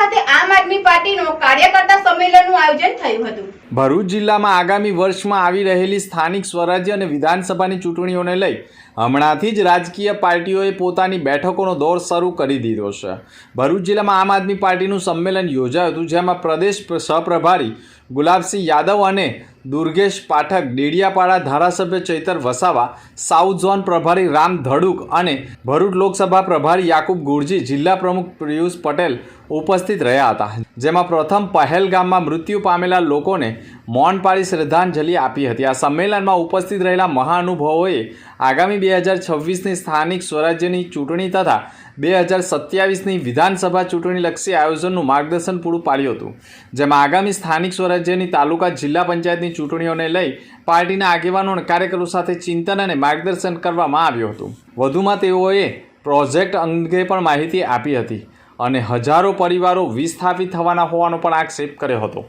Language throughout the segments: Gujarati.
ખાતે આમ આદમી પાર્ટીનો કાર્યકર્તા સંમેલનનું આયોજન થયું હતું. ભરૂચ જિલ્લામાં આગામી વર્ષમાં આવી રહેલી સ્થાનિક સ્વરાજ્ય અને વિધાનસભાની ચૂંટણીઓને લઈ હમણાંથી જ રાજકીય પાર્ટીઓએ પોતાની બેઠકોનો દોર શરૂ કરી દીધો છે. ભરૂચ જિલ્લામાં આમ આદમી પાર્ટીનું સંમેલન યોજાયું હતું, જેમાં પ્રદેશ પ્ર- સહપ્રભારી ગુલાબસિંહ યાદવ અને દુર્ગેશ પાઠક ડેડિયાપાડા ધારાસભ્ય ચૈતર વસાવા, સાઉથ ઝોન પ્રભારી રામ ધડુક અને ભરૂચ લોકસભા પ્રભારી યાકુબ ગુરજી, જિલ્લા પ્રમુખ પિયુષ પટેલ ઉપસ્થિત રહ્યા હતા. જેમાં પ્રથમ પહેલગામમાં મૃત્યુ પામેલા લોકોને મૌન પાળી શ્રદ્ધાંજલિ આપી હતી. આ સંમેલનમાં ઉપસ્થિત રહેલા મહાનુભાવોએ આગામી બે હજાર છવ્વીસની સ્થાનિક સ્વરાજ્યની ચૂંટણી તથા બે હજાર સત્યાવીસની વિધાનસભા ચૂંટણીલક્ષી આયોજનનું માર્ગદર્શન પૂરું પાડ્યું હતું. જેમાં આગામી સ્થાનિક સ્વરાજ્યની તાલુકા જિલ્લા પંચાયતની ચૂંટણીઓને લઈ પાર્ટીના આગેવાનો અને કાર્યકરો સાથે ચિંતન અને માર્ગદર્શન કરવામાં આવ્યું હતું. વધુમાં તેઓએ પ્રોજેક્ટ અંગે પણ માહિતી આપી હતી અને હજારો પરિવારો વિસ્થાપિત થવાના હોવાનો પણ આક્ષેપ કર્યો હતો.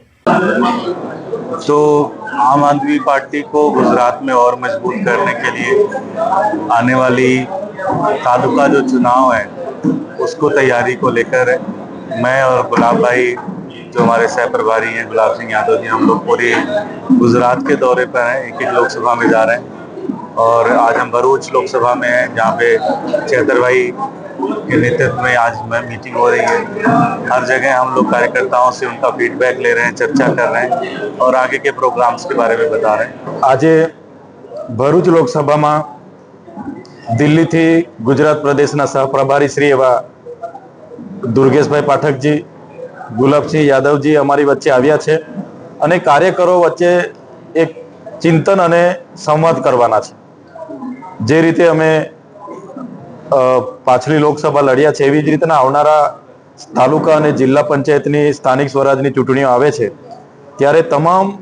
तो आम आदमी पार्टी को गुजरात में और मज़बूत करने के लिए आने वाली तालुका जो चुनाव है, उसको तैयारी को लेकर मैं और गुलाब भाई जो हमारे सह प्रभारी हैं, गुलाब सिंह यादव जी, हम लोग पूरी गुजरात के दौरे पर हैं, एक एक लोकसभा में जा रहे हैं। और आज हम भरूच लोकसभा में हैं, जहाँ पे चैतर भाई के नेतृत्व में आज में मीटिंग हो रही है हर जगह हम लोग कार्यकर्ताओं से उनका फीडबैक ले रहे हैं चर्चा कर रहे हैं और आगे के प्रोग्राम्स के बारे में बता रहे हैं આજે ભરૂચ લોકસભામાં દિલ્હીથી ગુજરાત પ્રદેશના સહપ્રભારી શ્રી એવા દુર્ગેશભાઈ પાઠકજી ગુલાબસિંહ યાદવજી અમારી વચ્ચે આવ્યા છે અને કાર્યકરો વચ્ચે એક ચિંતન અને સંવાદ કરવાના છે જે રીતે અમે અ, પાછલી લોકસભા લડ્યા છે એવી જ રીતના આવનારા તાલુકા અને જિલ્લા પંચાયતની સ્થાનિક સ્વરાજની ચૂંટણીઓ આવે છે. ત્યારે તમામ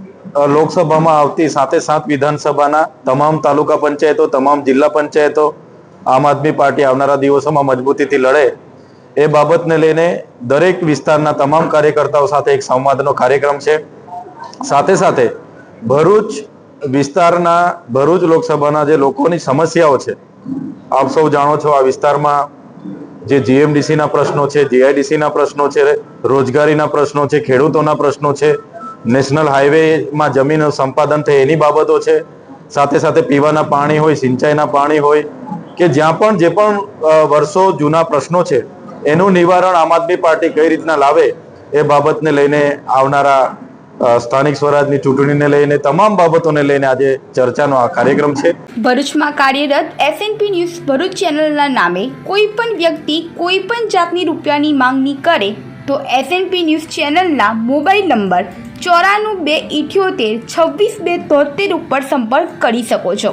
લોકસભામાં આવતી સાથે સાત વિધાનસભાના તમામ તાલુકા પંચાયતો, તમામ જિલ્લા પંચાયતો આમ આદમી પાર્ટી આવનારા દિવસોમાં મજબૂતીથી લડે. એ બાબતને લઈને દરેક વિસ્તારના તમામ કાર્યકર્તાઓ સાથે એક સંવાદનો કાર્યક્રમ છે. સાથે સાથે ભરૂચ વિસ્તારના, ભરૂચ લોકસભાના જે લોકોની સમસ્યાઓ છે આપ સૌ જાણો છો આ વિસ્તારમાં જે જીએમડીસીના પ્રશ્નો છે, જીઆઈડીસીના પ્રશ્નો છે, રોજગારીના પ્રશ્નો છે, ખેડૂતોના પ્રશ્નો છે, નેશનલ હાઈવેમાં જમીન સંપાદન થાય એની બાબતો છે. સાથે સાથે પીવાના પાણી હોય, સિંચાઈના પાણી હોય, કે જ્યાં પણ જે પણ વર્ષો જૂના પ્રશ્નો છે, એનું નિવારણ આમ આદમી પાર્ટી કઈ રીતના લાવે એ બાબતને લઈને આવનારા સ્થાનિક સ્વરાજની ચૂંટણીને લઈને તમામ બાબતોને લઈને આજે ચર્ચાનો આ કાર્યક્રમ છે. ભરૂચમાં કાર્યરત એસએનપી ન્યૂઝ ભરૂચ ચેનલના નામે કોઈ પણ વ્યક્તિ કોઈ પણ જાતની રૂપિયાની માંગણી કરે તો એસએનપી ન્યૂઝ ચેનલના મોબાઈલ નંબર ચોરાણું બે ઇઠ્યોતેર છવ્વીસ બે તોતેર ઉપર સંપર્ક કરી શકો છો.